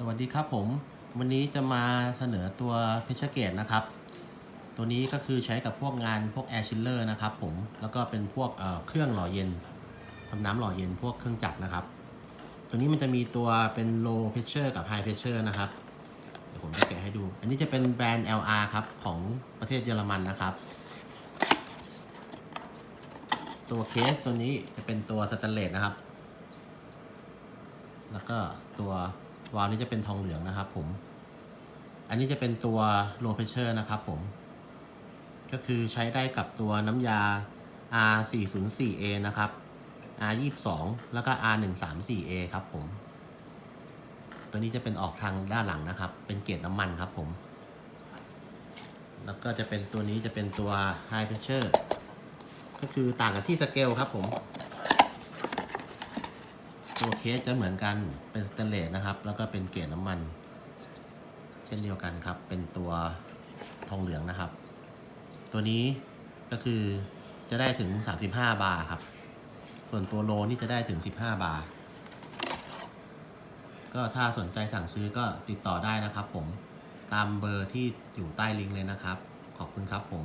สวัสดีครับผม วันนี้จะมาเสนอตัวเพชรเกตนะครับ ตัวนี้ก็คือใช้กับพวกงานพวกแอร์ชิลเลอร์นะครับผมแล้วก็เป็นพวกเเครื่องหล่อเย็นทำน้ำหล่อเย็นพวกเครื่องจักรนะครับ ตัวนี้มันจะมีตัวเป็น low pressure กับ high pressure นะครับเดี๋ยวผมจะแกะให้ดู อันนี้จะเป็นแบรนด์ LR ครับ ของประเทศเยอรมันนะครับ ตัวเคสตัวนี้จะเป็นตัวสแตนเลสนะครับ แล้วก็ตัว วาล์วนี้จะเป็นทองเหลืองนะครับผม อันนี้จะเป็นตัว low pressure นะครับผม ก็คือใช้ได้กับตัวน้ำยา R404A นะครับ R22 แล้วก็ R134A ครับผม ตัวนี้จะเป็นออกทางด้านหลังนะครับ เป็นเกรดน้ำมันครับผม แล้วก็จะเป็นตัวนี้จะเป็นตัว high pressure ก็คือต่างกันที่สเกลครับผม ตัวเคสจะเหมือนกันเป็นสแตนเลสนะครับ แล้วก็เป็นเกรดน้ำมัน เช่นเดียวกันครับ เป็นตัวทองเหลืองนะครับ ตัวนี้ก็คือจะได้ถึง 35 บาร์ครับ ส่วนตัวโลนี่จะได้ถึง 15 บาร์ก็ถ้าสนใจสั่งซื้อก็ติดต่อได้นะครับผมตามเบอร์ที่อยู่ใต้ลิงก์เลยนะครับ ขอบคุณครับผม